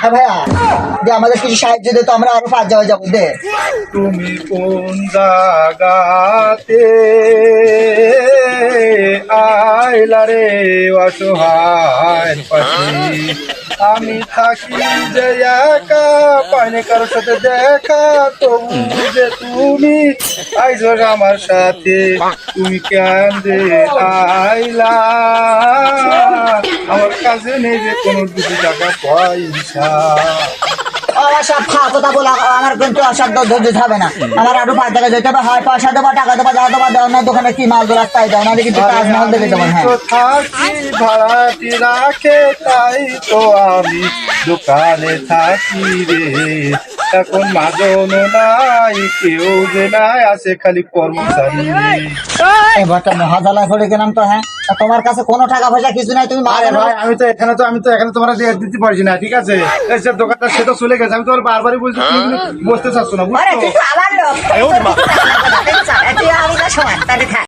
হ্যাঁ ভাইয়া। যে আমাদের কিছু সাহায্য দে তো, আমরা আরও পাঁচ জায়গায় যাব, দে। তুমি কোন জাগাতে আইলা রে অসহায় পাখি? আমি থাকি যে একা, পাইনি কারোর সাথে দেখা। তবু যে তুমি আইজো আমার সাথে, তুমি কেন যে আইলা? আমার কাছে নেই যে কোনো দুটি টাকা পয়সা। আমার সব কথা বলা আমার কিন্তু অসাধ্য ধৈর্য হবে না। আমার আরও পাঁচ জায়গায় যেতে হবে হয় পয়সা দেবো টাকা দেবো যা দেবো দেওয়া না দোকানে কি মাল দোলা তাই দাও না কিন্তু তাজমহল দেবো হ্যাঁ। তো থাকি ভাড়াটি রাখে তাই তো আমি দোকানে থাকি রে। এখন মাজন নাই কেউ যে নাই আছে খালি কর্মচারী। এবার তো মহাজালা করে গেলাম তো হ্যাঁ। তোমার কাছে কোনো টাকা পয়সা কিছু নাই তুমি আরে মাল ভাই আমি তো এখানে তো আমি তো এখানে তোমার দিয়ে দিতে পারছি না ঠিক আছে এসব দোকানটা সে তো চলে গেছে আমি তোমার বারবারই বলছি তুমি কিন্তু বসতে চাচ্ছ না আরে